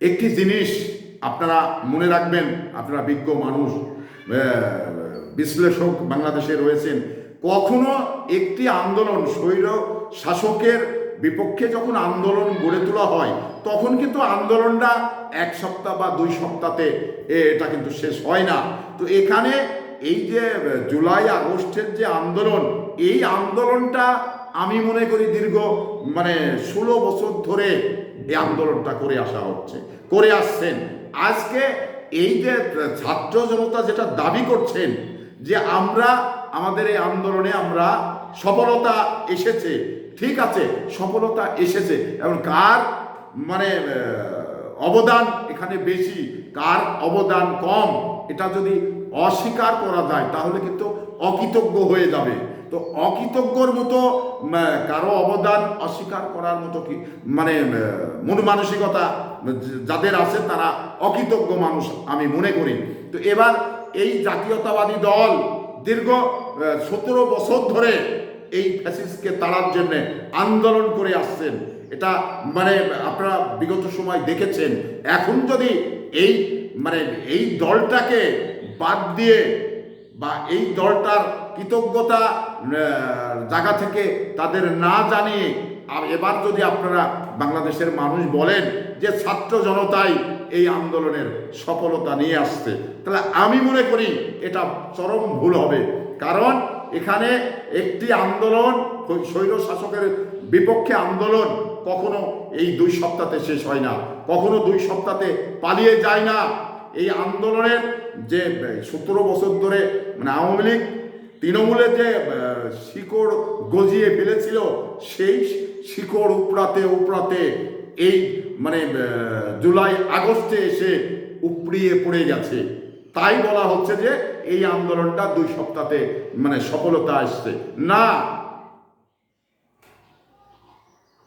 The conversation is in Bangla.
একটি জিনিস আপনারা মনে রাখবেন, আপনারা বিজ্ঞ মানুষ বিশ্লেষক বাংলাদেশে রয়েছেন, কখনো একটি আন্দোলন স্বৈর শাসকের বিপক্ষে যখন আন্দোলন গড়ে তোলা হয়, তখন কিন্তু আন্দোলনটা এক সপ্তাহ বা দুই সপ্তাহতে এটা কিন্তু শেষ হয় না। তো এখানে এই যে জুলাই, আগস্টের যে আন্দোলন, এই আন্দোলনটা আমি মনে করি দীর্ঘ মানে ষোলো বছর ধরে এই আন্দোলনটা করে আসা হচ্ছে, করে আসছেন। আজকে এই যে ছাত্র জনতা যেটা দাবি করছেন যে আমরা, আমাদের এই আন্দোলনে আমরা সফলতা এসেছে, ঠিক আছে, সফলতা এসেছে, এবং কার মানে অবদান এখানে বেশি কার অবদান কম, এটা যদি অস্বীকার করা যায়, তাহলে কিন্তু অকৃতজ্ঞ হয়ে যাবে। তো অকৃতজ্ঞর মতো কারও অবদান অস্বীকার করার মতো কি মানে মন মানসিকতা যাদের আছে, তারা অকৃতজ্ঞ মানুষ, আমি মনে করি। তো এবার এই জাতীয়তাবাদী দল দীর্ঘ সতেরো বছর ধরে এই ফ্যাসিস্টকে তাড়ার জন্য আন্দোলন করে আসছেন। এটা মানে আপনারা বিগত সময় দেখেছেন। এখন যদি এই মানে এই দলটাকে বাদ দিয়ে বা এই দলটার কৃতজ্ঞতা জায়গা থেকে তাদের না জানিয়ে আর এবার যদি আপনারা বাংলাদেশের মানুষ বলেন যে ছাত্র জনতাই এই আন্দোলনের সফলতা নিয়ে আসছে, তাহলে আমি মনে করি এটা চরম ভুল হবে। কারণ এখানে একটি আন্দোলন স্বৈর শাসকের বিপক্ষে আন্দোলন কখনো এই দুই সপ্তাহে শেষ হয় না, কখনো দুই সপ্তাহে পালিয়ে যায় না। এই আন্দোলনের যে সতেরো বছর ধরে মানে আওয়ামী লীগ তৃণমূলের যে শিকড় গজিয়ে ফেলেছিল, সেই শিকড় উপড়াতে উপড়াতে এই মানে জুলাই আগস্টে এসে উপড়িয়ে পড়ে গেছে। তাই বলা হচ্ছে যে এই আন্দোলনটা দুই সপ্তাহে মানে সফলতা আসছে। না